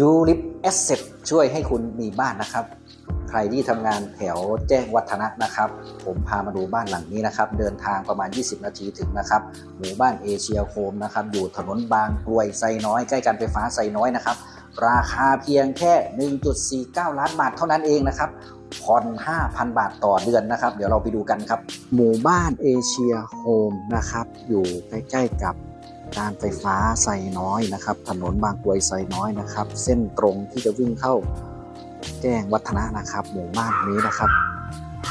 ยูริปแอสเซทช่วยให้คุณมีบ้านนะครับ ใครที่ทำงานแถวแจ้งวัฒนะนะครับ ผมพามาดูบ้านหลังนี้นะครับ เดินทางประมาณ 20 นาทีถึงนะครับ หมู่บ้านเอเชียโฮมนะครับ อยู่ถนนบางกรวยไซน้อย ใกล้การไฟฟ้าไซน้อยนะครับ ราคาเพียงแค่ 1.49 ล้านบาทเท่านั้นเองนะครับผ่อน5,000 บาทต่อเดือนนะครับ เดี๋ยวเราไปดูกันครับ หมู่บ้านเอเชียโฮมนะครับ อยู่ใกล้ๆกับ การไฟฟ้าไซน้อยนะครับ ถนนบางกรวยไซน้อยนะครับ เส้นตรงที่จะวิ่งเข้าแจ้งวัฒนะนะครับ หมู่บ้านนี้นะครับ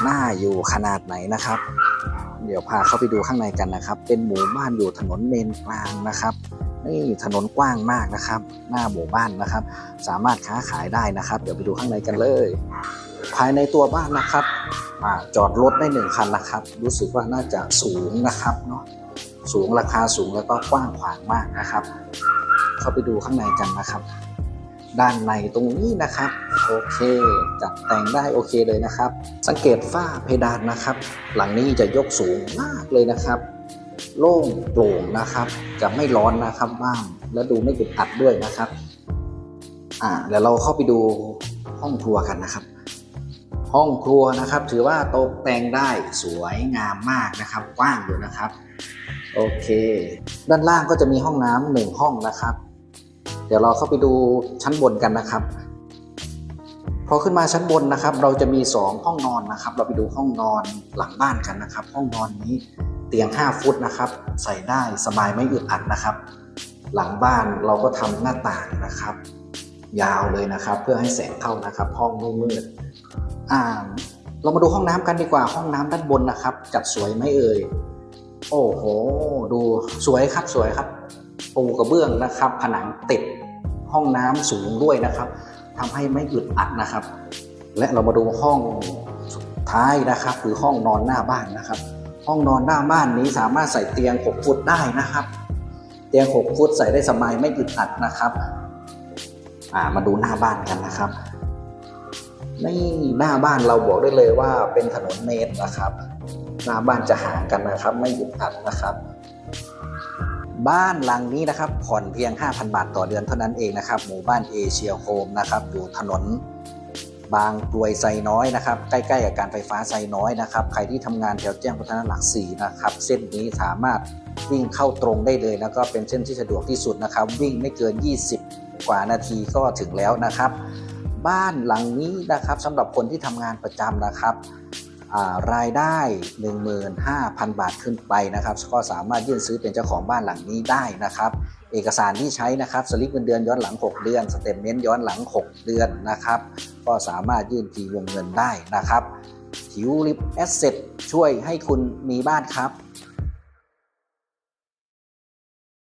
น่าอยู่ขนาดไหนนะครับ เดี๋ยวพาเข้าไปดูข้างในกันนะครับ เป็นหมู่บ้านอยู่ถนนเมนกลางนะครับนี่ถนนกว้างมากนะครับ หน้าหมู่บ้านนะครับ สามารถค้าขายได้นะครับ เดี๋ยวไปดูข้างในกันเลย ภายในตัวบ้านนะครับอจอดรถได้หนึ่งคันนะครับ รู้สึกว่าน่าจะสูงนะครับเนาะ สูงราคาสูงแล้วก็กว้างขวางมากนะครับ เข้าไปดูข้างในกันนะครับ ด้านในตรงนี้นะครับโอเคจัดแต่งได้โอเคเลยนะครับ สังเกตฝ้าเพดานนะครับ หลังนี้จะยกสูงมากเลยนะครับโล่งโปร่งนะครับ จะไม่ร้อนนะครับว่างและดูไม่อึดอัดด้วยนะครับอ่าเดี๋ยวเราเข้าไปดูห้องครัวกันนะครับ ห้องครัวนะครับ ถือว่าตกแต่งได้สวยงามมากนะครับกว้างอยู่นะครับ โอเค ด้านล่างก็จะมีห้องน้ำหนึ่งห้องนะครับ เดี๋ยวเราเข้าไปดูชั้นบนกันนะครับ พอขึ้นมาชั้นบนนะครับ เราจะมี 2 ห้องนอนนะครับ เราไปดูห้องนอนหลังบ้านกันนะครับ ห้องนอนนี้เตียง 5 ฟุตนะครับ ใส่ได้สบายไม่อึดอัดนะครับ หลังบ้านเราก็ทำหน้าต่างนะครับ ยาวเลยนะครับ เพื่อให้แสงเข้านะครับ ห้องไม่มืดอ่าเรามาดูห้องน้ำกันดีกว่าห้องน้ำด้านบนนะครับ จัดสวยไหมเอ่ย โอ้โห ดูสวยครับสวยครับ ปูกระเบื้องนะครับ ผนังติดห้องน้ำสูงด้วยนะครับทำให้ไม่อึดอัดนะครับ และเรามาดูห้องสุดท้ายนะครับ คือห้องนอนหน้าบ้านนะครับ ห้องนอนหน้าบ้านนี้สามารถใส่เตียง 6 ฟุตได้นะครับ เตียง 6 ฟุตใส่ได้สบายไม่อึดอัดนะครับอ่ามาดูหน้าบ้านกันนะครับนี่หน้าบ้านเราบอกได้เลยว่าเป็นถนนเมตรนะครับ หน้าบ้านจะห่างกันนะครับ ไม่อึดอัดนะครับ บ้านหลังนี้นะครับผ่อนเพียง 5,000 บาทต่อเดือนเท่านั้นเองนะครับหมู่บ้านเอเชียโฮมนะครับอยู่ถนนบางกรวยไซน้อยนะครับ ใกล้ๆกับการไฟฟ้าไซน้อยนะครับ ใครที่ทำงานแถวแจ้งพัฒนาหลักสี่นะครับ เส้นนี้สามารถวิ่งเข้าตรงได้เลยแล้วก็เป็นเส้นที่สะดวกที่สุดนะครับ วิ่งไม่เกิน 20 กว่านาทีก็ถึงแล้วนะครับ บ้านหลังนี้นะครับสำหรับคนที่ทำงานประจำนะครับ รายได้ 15,000 บาทขึ้นไปนะครับ ก็สามารถยื่นซื้อเป็นเจ้าของบ้านหลังนี้ได้นะครับ เอกสารที่ใช้นะครับสลิปเงินเดือนย้อนหลัง 6 เดือน สเตทเมนต์ย้อนหลัง 6 เดือนนะครับ ก็สามารถยื่นทีวงเงินได้นะครับทิวลิปแอสเซทช่วยให้คุณมีบ้านครับ